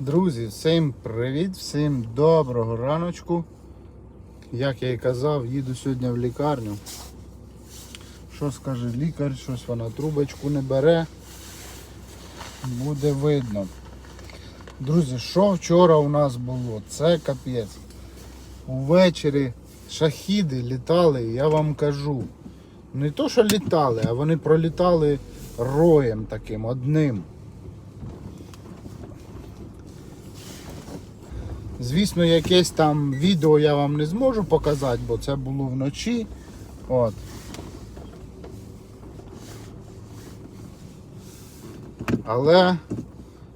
Друзі, всім привіт, всім доброго раночку. Як я і казав, їду сьогодні в лікарню. Що скаже лікар, щось вона трубочку не бере. Буде видно. Друзі, що вчора у нас було? Це капець. Увечері шахіди літали, я вам кажу. Не то, що літали, а вони пролітали роєм таким одним. Звісно, якесь там відео я вам не зможу показати, бо це було вночі. От. Але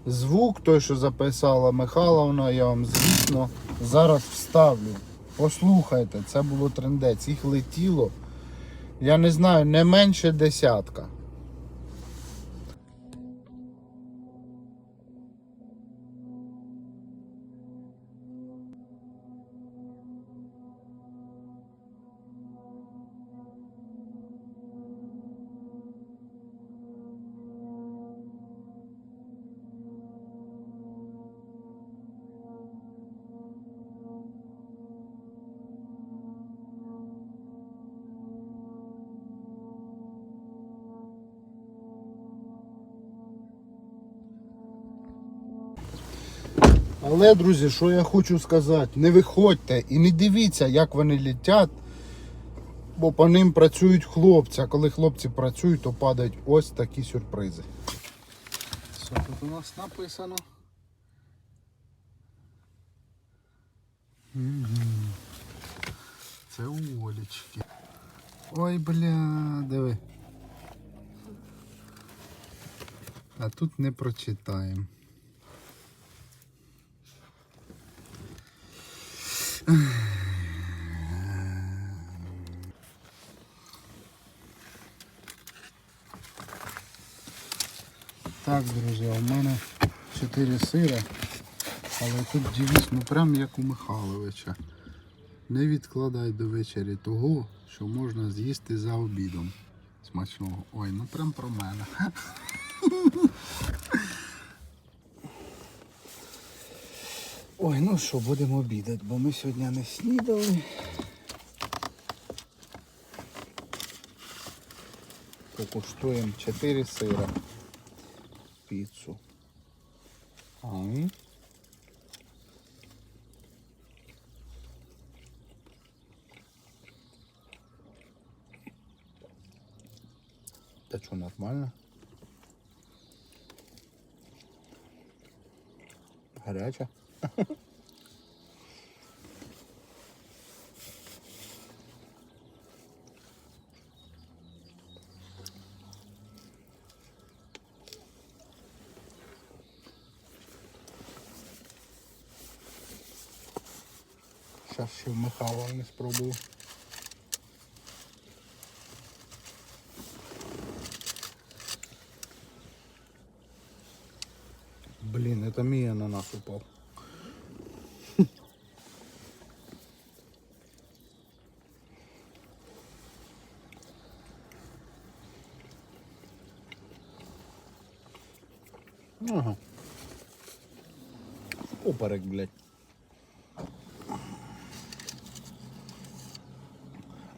звук той, що записала Михайловна, я вам, звісно, зараз вставлю. Послухайте, це було трендець. Їх летіло, я не знаю, не менше десятка. Але, друзі, що я хочу сказати, не виходьте і не дивіться, як вони літять, бо по ним працюють хлопці, а коли хлопці працюють, то падають ось такі сюрпризи. Що тут у нас написано? Це у Олечки. Ой, бля, диви. А тут не прочитаємо. Так, друзі, у мене 4 сира, але тут дивіться, ну прям як у Михайловича. Не відкладай до вечері того, що можна з'їсти за обідом. Смачного. Ой, ну прям про мене. Ой, ну що, будемо обідати, бо ми сьогодні не снідали. Покуштуємо 4 сира. Піцу. Ай. Та що, нормально? Гаряча? Зараз ще в не спробую. Блин, это мій ананас упав. Ага. Поперек, блядь.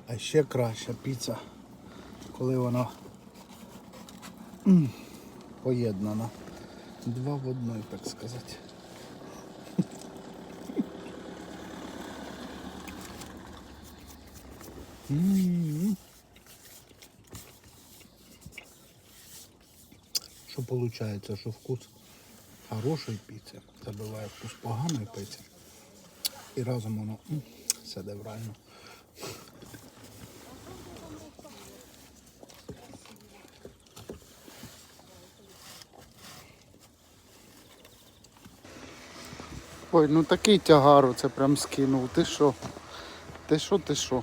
А ще краща піца, коли вона поєднана. Два в одной, так сказать. М. Що виходить, що вкус хорошої піци забиває вкус поганої піци. І разом воно м, сяде правильно. Ой, ну такий тягару це прям скинув. Ти що? Ти що, ти що?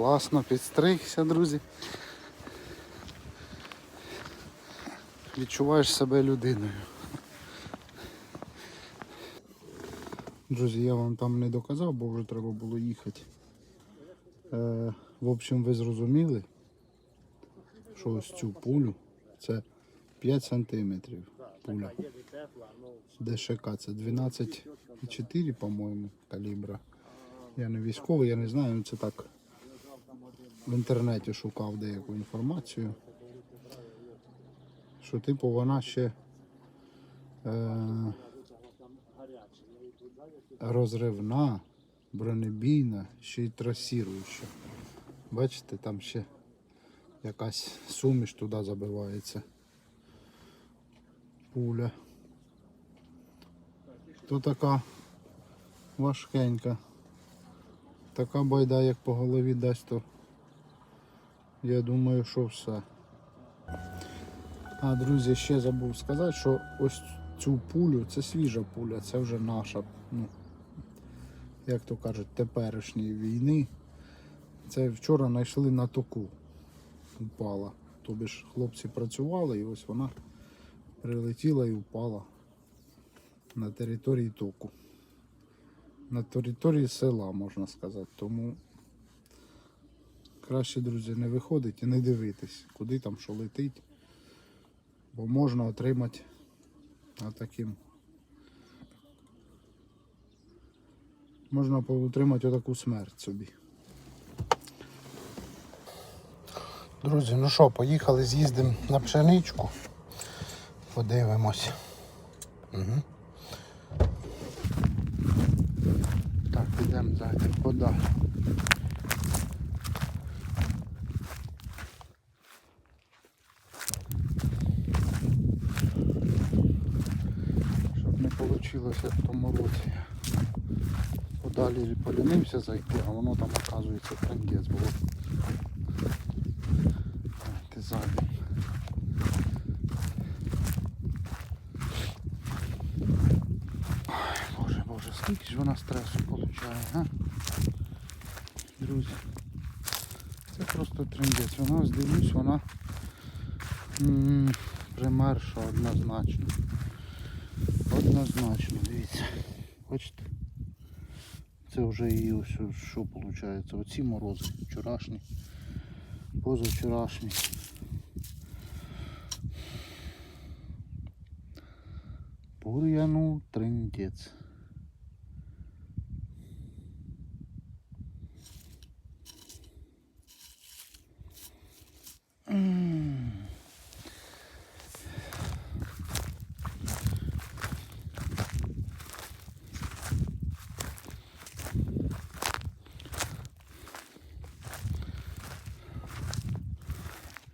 Класно підстригся, друзі. Відчуваєш себе людиною. Друзі, я вам там не доказав, бо вже треба було їхати. Е, в общем, ви зрозуміли, що ось цю пулю це 5 сантиметрів. пуля. ДШК це 12,4, по-моєму, калібра. Я не військовий, я не знаю, ну це так. В інтернеті шукав деяку інформацію. Що типу вона ще е, розривна, бронебійна, ще й трасіруюча. Бачите, там ще якась суміш туди забивається. Пуля. То така важкенька. Така байда, як по голові дасть, то я думаю, що все. А, друзі, ще забув сказати, що ось цю пулю, це свіжа пуля, це вже наша, ну, як то кажуть, теперішньої війни. Це вчора знайшли на току. Упала. Тобі ж хлопці працювали і ось вона прилетіла і впала на території току. На території села, можна сказати. Тому краще, друзі, не виходить і не дивитись, куди там що летить. Бо можна отримати таким. Можна отримати отаку смерть собі. Друзі, ну що, поїхали, з'їздимо на пшеничку. Подивимось. Угу. Так, підемо зайдемо подалі. 2010 році. Подалі полінився зайти, а воно там оказується трендець було. Ти задній. Боже, боже, скільки ж вона стресу получає, а? Друзі. Це просто трендець. Вона ось дивлюсь, вона примерша однозначно. Однозначно, дивіться. Бачите? Це вже і ось що виходить. Оці морози вчорашні, позавчорашні. Бур'яну трендець. М.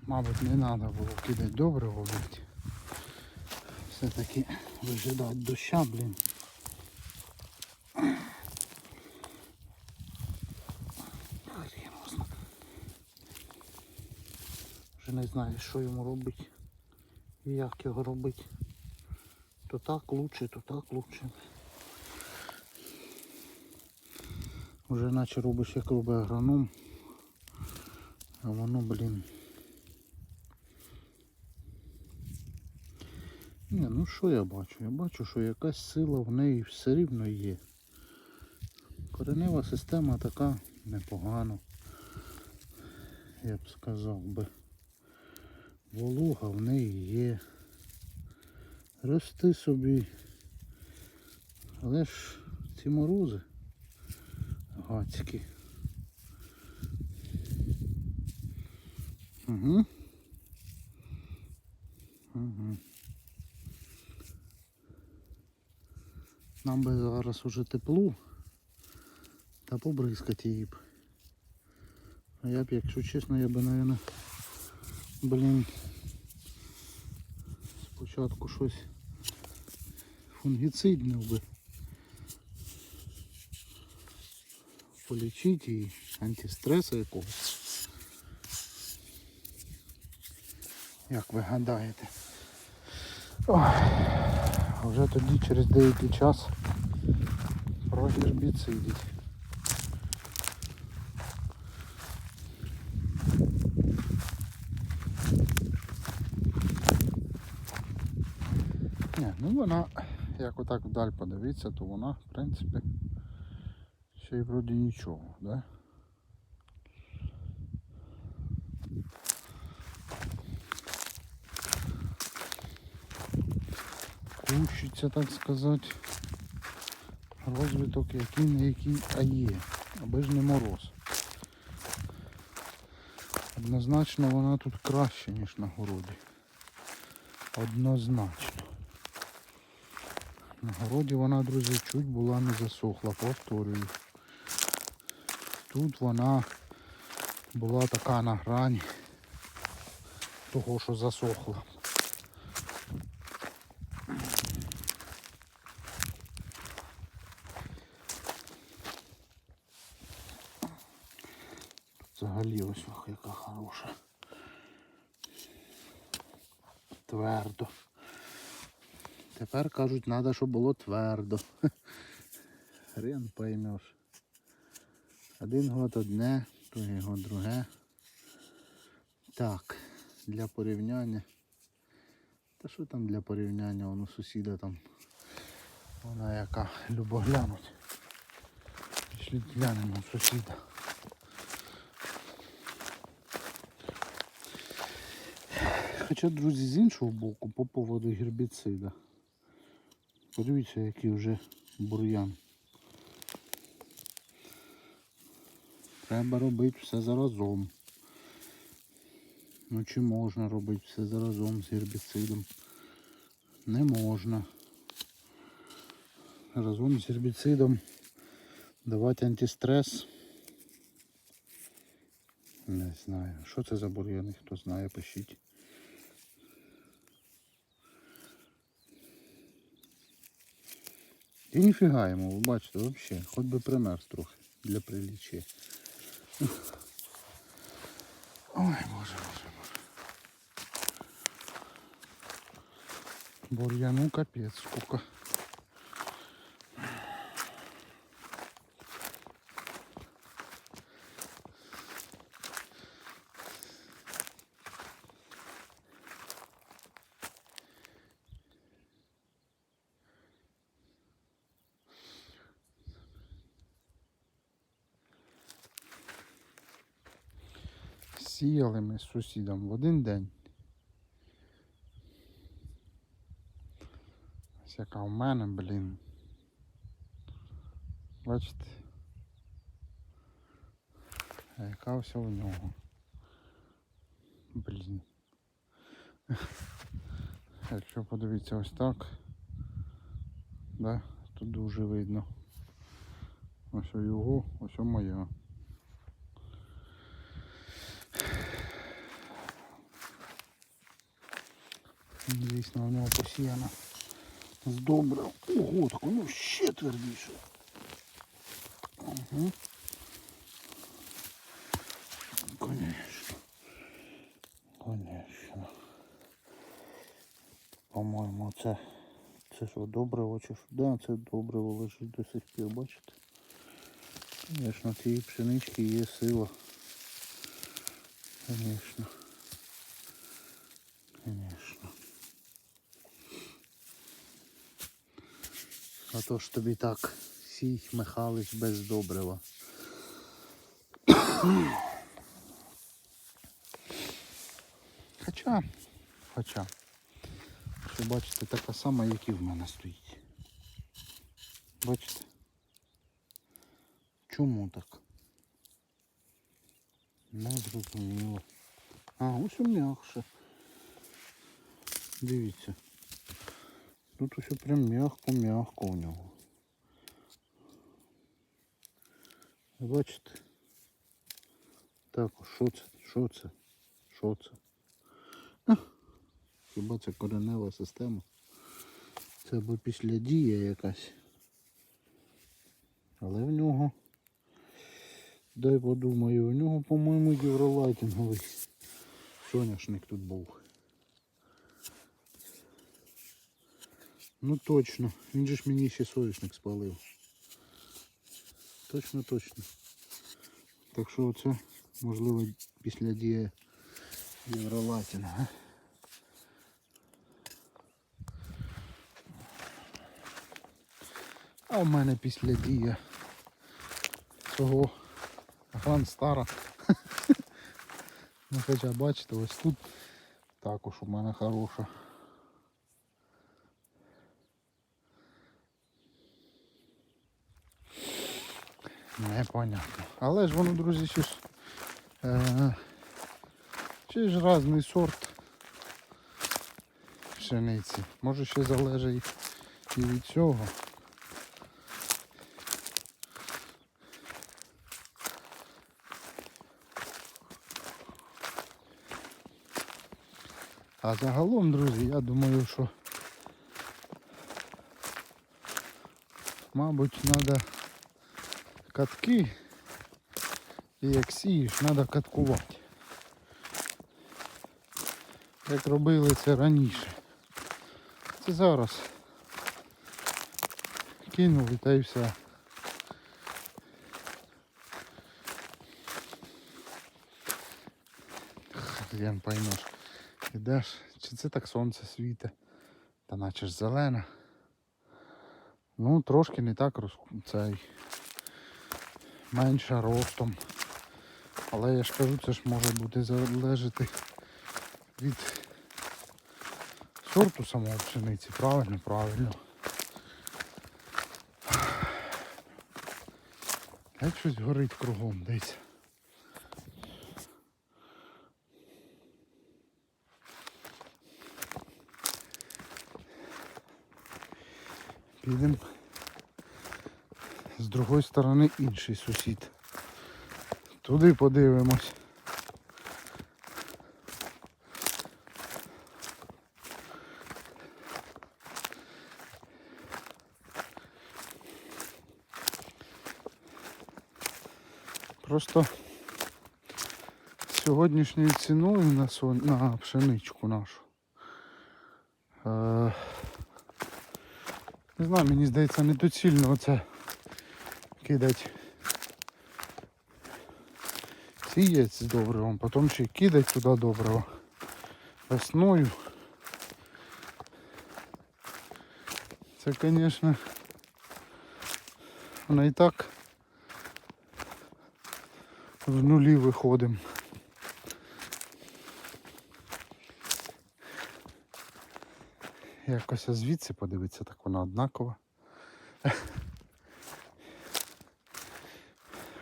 Мабуть, не треба було кидати добре робити. Все-таки вижидати доща, блін. Вже не знаю, що йому робити як його робити. То так лучше, то так лучше. Вже наче робиш як робить агроном. А воно, блін. Ні, що я бачу? Я бачу, що якась сила в неї все рівно є. Коренева система така непогана. Я б сказав би. Волога в неї є. Рости собі. Але ж ці морози гацькі. Угу. Нам би зараз уже тепло та побризкати її б. А я б, якщо чесно, я би, наверное, блін, спочатку щось фунгіцидне би полічити і антистреса якогось. Як ви гадаєте? Ой. А вже тоді через деякий час про гербіцидів. Ні, ну вона, як отак вдаль подивитися, то вона, в принципі, ще й вроді нічого, да? Кущиться, так сказати. Розвиток який не який, а є. Аби ж не мороз. Однозначно вона тут краще, ніж на городі. Однозначно. На городі вона, друзі, чуть була не засохла, повторюю. Тут вона була така на грані того, що засохла. Взагалі ось ох, яка хороша. Твердо. Тепер кажуть, треба, щоб було твердо. Хрен поймеш. Один год одне, другий год друге. Так, для порівняння. Та що там для порівняння? Воно сусіда там. Вона яка любо глянуть. Пішли глянемо сусіда. Хоча, друзі, з іншого боку, по поводу гербіцида. Подивіться, який вже бур'ян. Треба робити все заразом. Ну чи можна робити все заразом з гербіцидом? Не можна. Разом з гербіцидом давати антистрес. Не знаю. Що це за бур'яни, хто знає, пишіть. І ніфіга йому, ви бачите, взагалі, хоч би примерз трохи для прилічі. Ой, боже, боже, боже. Бур'яну капець сколько. Сіяли ми з сусідом в один день. Ось яка в мене, блін. Бачите? А яка все в нього. Блін. Якщо подивитися ось так, да, тут дуже видно. Ось у його, ось у моя. Звісно, в нього посіяно з добрив. Ого, так воно ще твердіше. Угу. Конечно. Конечно. По-моєму, це, це що, добриво чи що? Да, це добриво лежить до сих пір, бачите? Звісно, цієї пшенички є сила. Конечно. Конечно. А то ж тобі так сій Михалич без добрива. Хоча, хоча, що бачите, така сама, як і в мене стоїть. Бачите? Чому так? Не зрозуміло. А, ось м'якше. Дивіться. Тут усе прям м'яко-м'яко у нього. Бачите? Так, що це? Що це? Що це? Хіба це коренева система? Це або після дія якась. Але в нього, дай подумаю, у нього, по-моєму, євролайтинговий соняшник тут був. Ну точно, він же ж мені ще соняшник спалив. Точно, точно. Так що оце, можливо, після дія євролатінга. А в мене після дія цього Гранд-Стара. ну хоча бачите, ось тут також у мене хороша. Непонятно. Але ж воно, друзі, ж, е, ще ж різний сорт пшениці. Може ще залежить і від цього. А загалом, друзі, я думаю, що мабуть треба катки і як сієш, треба каткувати. Як робили це раніше. Це зараз. Кинули та й все. Хрен поймеш. Ідеш, чи це так сонце світе, та наче ж зелене. Ну, трошки не так роз... менше ростом. Але я ж кажу, це ж може бути залежати від сорту самого пшениці. Правильно, правильно. Як щось горить кругом десь. Підемо. З другої сторони інший сусід. Туди подивимось. Просто сьогоднішньою ціною на, сон... на пшеничку нашу. Е... Не знаю, мені здається, недоцільно оце кидати сієць з добривом, потім ще й кидати туди добриво весною. Це, звісно, вона і так в нулі виходимо. Якось звідси подивитися, так вона однакова.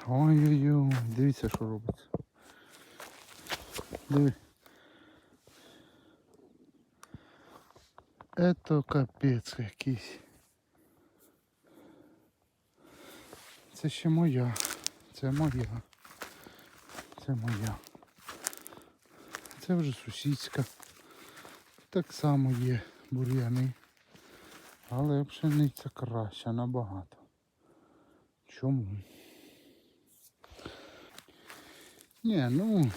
Ой-ой-ой, дивіться, що робиться. Диви. Ето капець якийсь. Це ще моя. Це моя. Це моя. Це вже сусідська. Так само є бур'яни. Але пшениця краща набагато. Чому? Ні, ну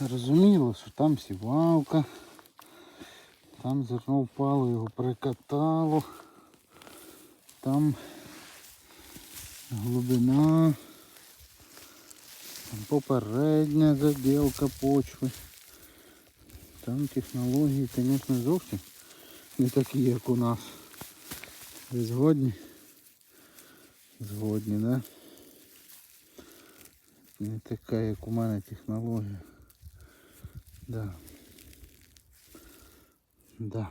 зрозуміло, що там сівалка, там зерно впало, його прикатало, там глибина, там попередня заділка почви. Там технології, звісно, зовсім не такі, як у нас. Ви згодні? Згодні, да? Не така, як у мене технологія. Да. Да.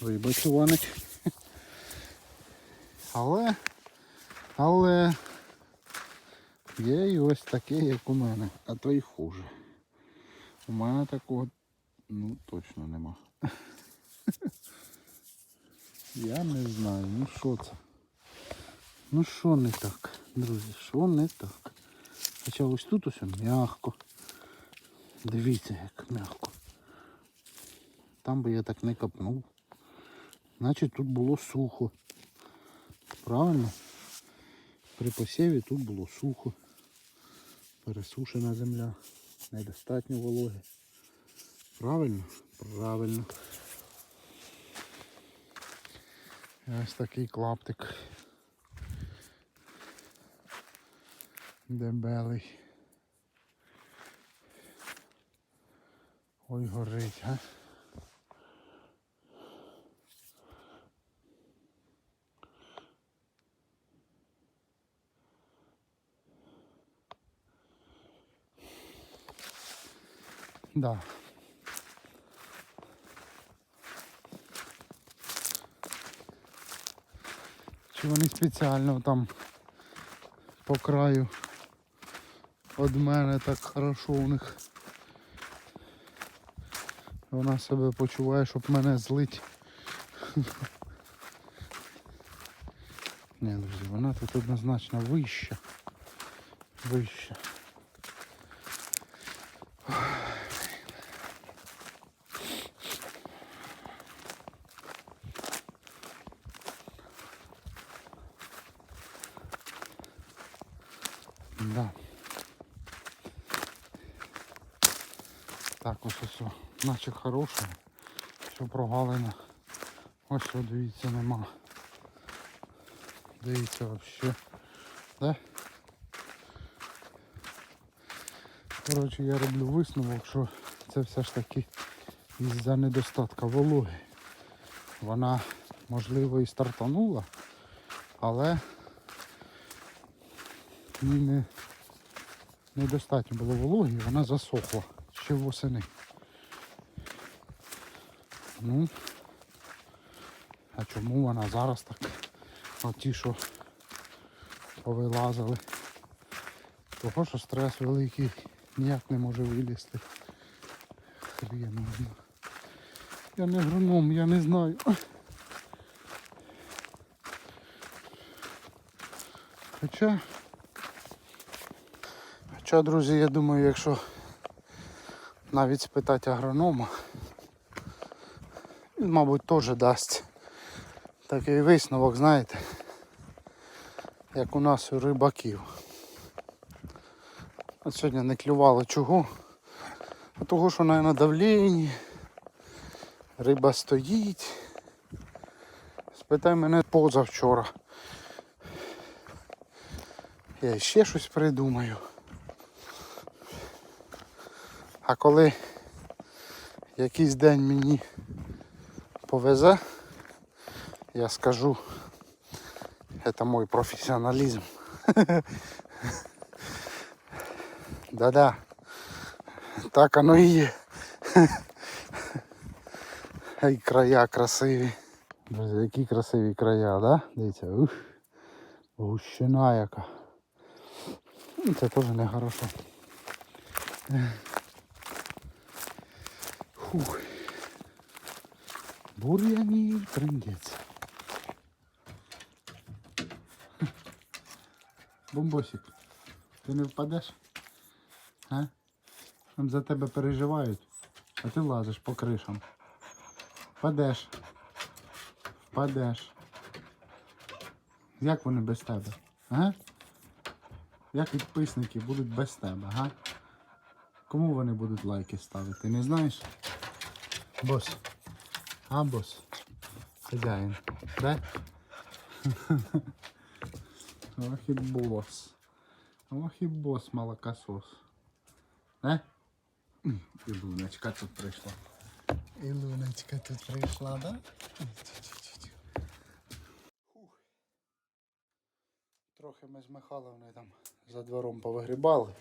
Вибач, Іванич. Але, але є і ось таке, як у мене, а то й хуже. У мене такого ну точно нема. Я не знаю, ну що це. Ну що не так, друзі, що не так. Хоча ось тут ось м'яко. Дивіться, як м'яко. Там би я так не копнув. Значить тут було сухо. Правильно? При посіві тут було сухо. Пересушена земля. Недостатньо вологи. Правильно? Правильно. Ось такий клаптик. Дебелий. Ой, горить, а? Да. речі, вони спеціально там по краю від мене так хорошо у них. Вона себе почуває, щоб мене злить. Ні, друзі, вона тут однозначно вища. Вища. Да. Так, ось ось, наче хороше. Все прогалено. Ось що, дивіться, нема. Дивіться вообще. Да? Коротше, я роблю висновок, що це все ж таки із-за недостатка вологи. Вона, можливо, і стартанула, але не, недостатньо було вологи, і вона засохла ще восени. Ну, а чому вона зараз так? От ті, що повилазили. Того, що стрес великий, ніяк не може вилізти. Хрен. Я не агроном, я не знаю. Хоча, хоча, друзі, я думаю, якщо навіть спитати агронома, він, мабуть, теж дасть такий висновок, знаєте, як у нас у рибаків. От сьогодні не клювало чого. А того, що на давлінні, риба стоїть. Спитай мене позавчора. Я ще щось придумаю. А коли якийсь день мені повезе, я скажу, это мой профессионализм. Да-да. Так оно і є. І края красиві. Друзі, які красиві края, да? Дивіться, ух. Гущина яка. Це теж не хорошо. Фух. Бур'янів трындець. Бомбосик, ти не впадеш? А? Там за тебе переживають, а ти лазиш по кришам. Впадеш. Впадеш. Як вони без тебе? Ага? Як підписники будуть без тебе, ага? Кому вони будуть лайки ставити, не знаєш? Бос. А, бос. Хазяїн. Да? Ох і бос. Ох і бос молокосос. Да? М, І Луночка тут прийшла. І Луночка тут прийшла, да? Трохи ми з Михайловною там за двором повигрібали.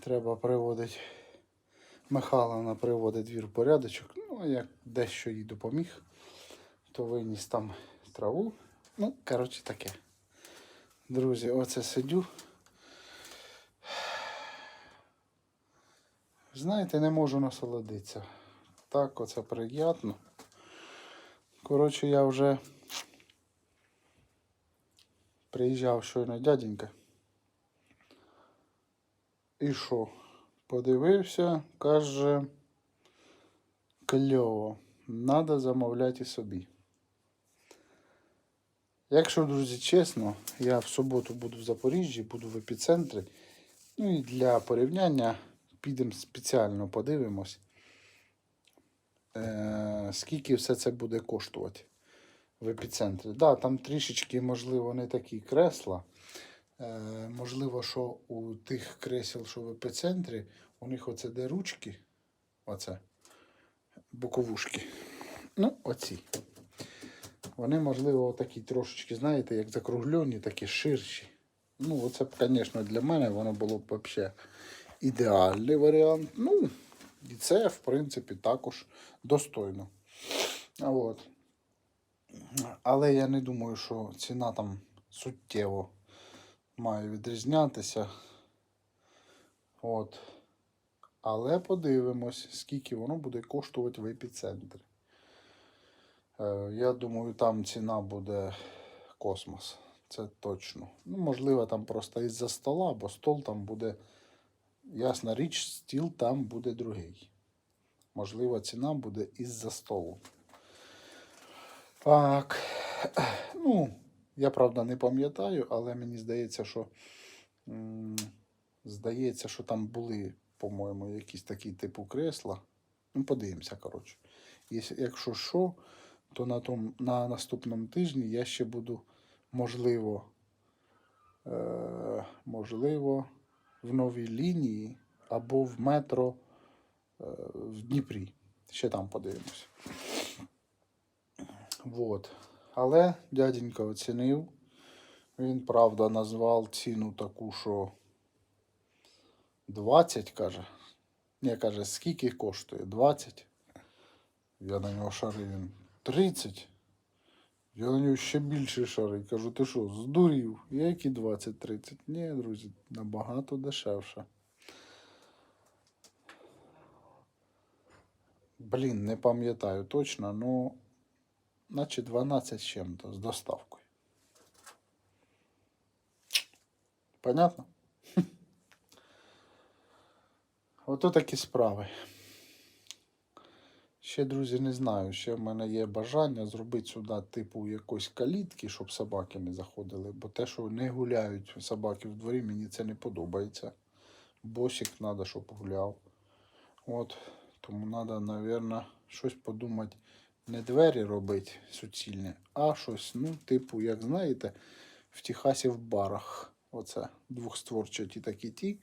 Треба приводити. Михайловна приводить двір в порядочок. Ну, як дещо їй допоміг, то виніс там траву. Ну, коротше таке. Друзі, оце сидю. Знаєте, не можу насолодитися. Так, оце приємно. Коротше, я вже приїжджав щойно дяденька. І що? Подивився, каже, кльово, треба замовляти собі. Якщо, друзі, чесно, я в суботу буду в Запоріжжі, буду в епіцентрі. Ну і для порівняння підемо спеціально подивимось, е- скільки все це буде коштувати в епіцентрі. Так, да, там трішечки, можливо, не такі кресла. Е, можливо, що у тих кресел, що в епіцентрі, у них оце де ручки, оце, боковушки. Ну, оці. Вони, можливо, такі трошечки, знаєте, як закруглені, такі ширші. Ну, оце б, звісно, для мене воно було б взагалі ідеальний варіант. Ну, і це, в принципі, також достойно. От. Але я не думаю, що ціна там суттєво має відрізнятися. От. Але подивимось, скільки воно буде коштувати в епіцентрі. Е, Я думаю, там ціна буде космос. Це точно. Ну, можливо, там просто із-за стола, бо стол там буде. Ясна річ, стіл там буде другий. Можливо, ціна буде із-за столу. Так. Ну, я правда не пам'ятаю, але мені здається, що. Здається, що там були, по-моєму, якісь такі типу кресла. Ну, подивимося, коротше. Якщо що, то на, том, на наступному тижні я ще буду, можливо, е, можливо, в новій лінії або в метро е, в Дніпрі. Ще там подивимось. Вот. Але дяденька оцінив. Він, правда, назвав ціну таку, що 20, каже. Ні, каже, скільки коштує? 20. Я на нього шарив, він 30. Я на нього ще більше шарив. Кажу, ти що, здурів? Які 20-30? Ні, друзі, набагато дешевше. Блін, не пам'ятаю точно, ну, наче 12 з чим-то з доставкою. Понятно? Ото такі справи. Ще, друзі, не знаю. Ще в мене є бажання зробити сюди, типу, якоїсь калітки, щоб собаки не заходили. Бо те, що не гуляють собаки в дворі, мені це не подобається. Босик треба, щоб гуляв. От. Тому треба, мабуть, щось подумати. Не двері робити суцільні, а щось, ну, типу, як знаєте, в Техасі в барах. Оце двохстворчаті такі ті.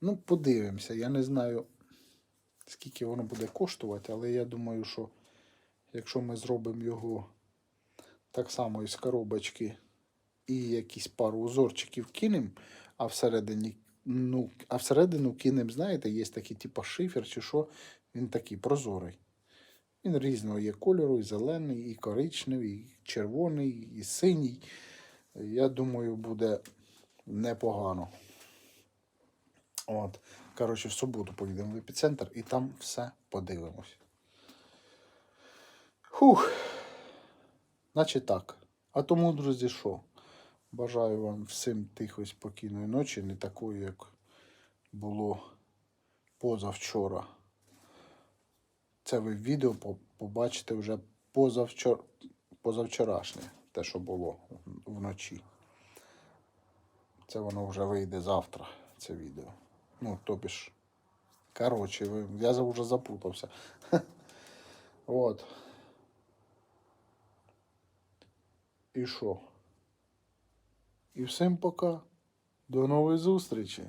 Ну, подивимося. Я не знаю, скільки воно буде коштувати, але я думаю, що якщо ми зробимо його так само із коробочки і якісь пару узорчиків кинемо, а всередині, ну, а всередину кинемо, знаєте, є такий типу шифер чи що, він такий прозорий. Він різного є кольору, і зелений, і коричневий, і червоний, і синій. Я думаю, буде непогано. От. Коротше, в суботу поїдемо в епіцентр і там все подивимось. Хух. Наче так. А тому, друзі, що? Бажаю вам всім тихої, спокійної ночі, не такої, як було позавчора. Це ви відео побачите вже позавчор... позавчорашнє, те, що було вночі. Це воно вже вийде завтра, це відео. Ну, тобі ж. Коротше, я вже запутався. От. І що? І всім пока. До нової зустрічі.